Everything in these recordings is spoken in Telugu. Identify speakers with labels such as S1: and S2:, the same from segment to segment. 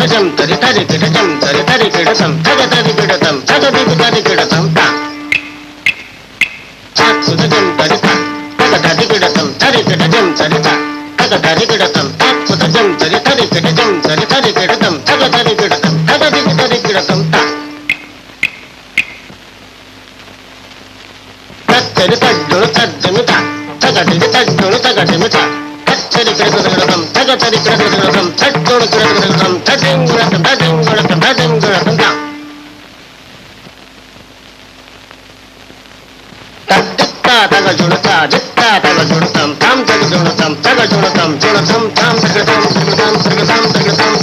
S1: గిడతం తగ తరి గిడతం తగ దిగు తది గిడతం తా చాకుద జం తరిత తగ తరి గిడతం తరి గిడ తరి తరిత తగ తరి గిడతం చాకుద జం తరి తరి గిడ జం తరి తరి గిడతం తగ తది గిడతం తగ దిగు తది గిడతం తా తత్తరి తడ్డును తడ్డుమిత తగటిది తడ్డును తగటిమిత తచ్చరి కిడకడగడం తగతరి కిడకడగడం తడ్డును కిడకడగడం తడింగుడకం తడింగుడకం తడింగుడకం తా తడ్డత్తా తగ జుడతా జిత్తా తగ జుడతాం తాం తగ జుడతాం తగ జుడతాం జుడతాం తాం తగతాం తగతాం తగతాం తగతాం తగతాం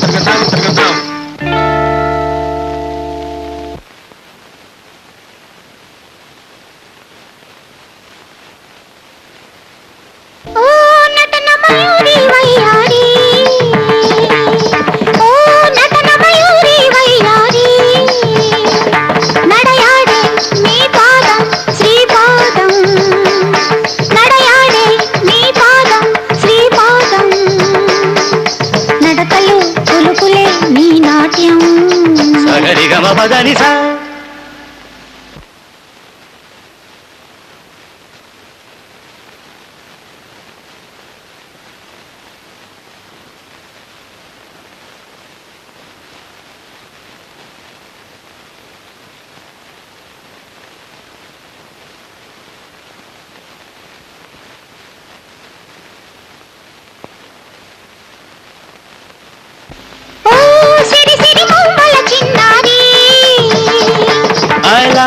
S2: సగరి గమ పదని సా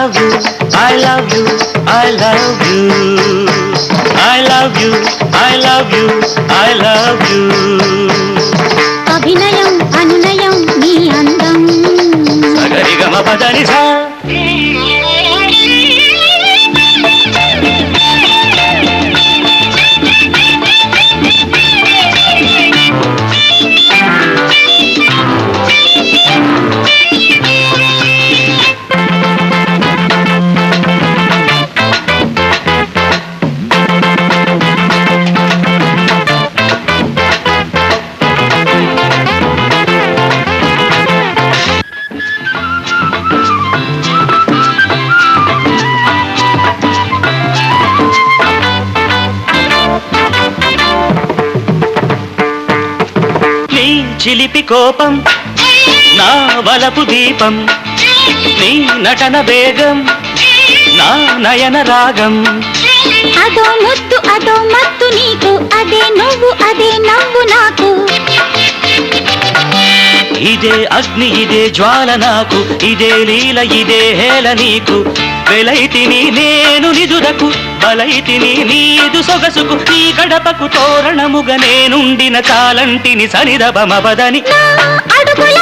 S2: love you, I love you, I love you. I love you, I love you, I love you.
S3: అభినయం అనునయం నీ అందం
S2: సగరి గమ పదని సా చిలిపి కోపం నా వలపు దీపం నీ నటన వేగం నా నయన రాగం.
S3: అదో ముద్దు అదో మత్తు నీకు అదే నువ్వు అదే నవ్వు నాకు.
S2: ఇదే అగ్ని ఇదే జ్వాల నాకు ఇదే లీల ఇదే హేళ నీకు. వెలైతిని నేను నిజుదకు బలైతిని నీదు సొగసుకు నీ గడపకు తోరణముగ నేనుండిన చాలంటిని సనిదబమవదని
S3: అడుగుల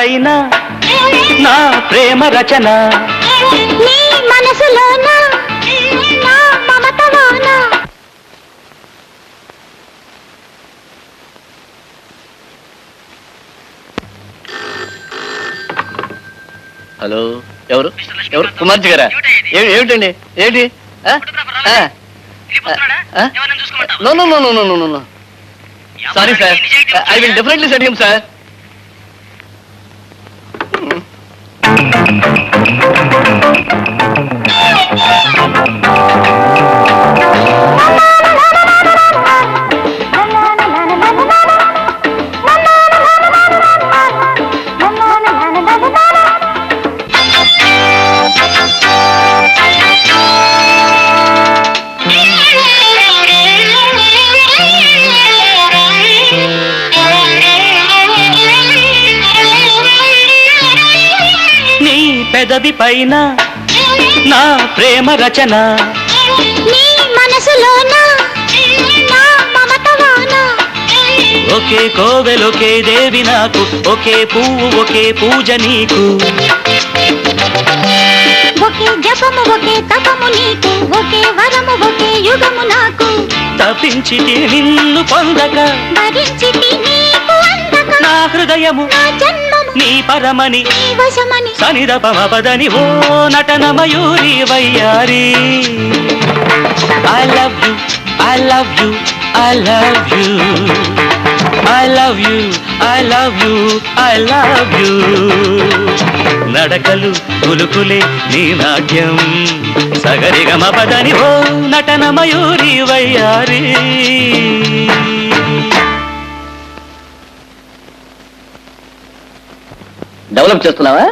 S2: పైన నా ప్రేమ రచన.
S4: హలో ఎవరు? ఎవరు? కుమార్జీ గారా? ఏమిటండి? ఏంటి ఆ? ఆ. ఆ? No no no no no no no. Sorry sir I will definitely set him sir
S2: పెదవి పైన నా ప్రేమ రచన.
S3: మమత వాన
S2: ఒకే దేవి నాకు ఒకే పువ్వు ఒకే పూజ నీకు.
S3: ఒకే జపము ఒకే తపము నీకు ఒకే వరము ఒకే యుగము నాకు.
S2: తప్పించి నిన్ను పొందక
S3: భరించితి నీకు అందక.
S2: నా హృదయము
S3: నా జన్మము
S2: నీ పరమని
S3: నీ వశమని
S2: సనిద పమపదని ఓ నటన మయూరి వయ్యారి. I love you I love you I love you I love you I love you I love you నడకలు పులుకులే నీ నాట్యం. సగరిగమ పదని ఓ నటన మయూరి వయ్యారి.
S4: డెవలప్ చేస్తున్నావా?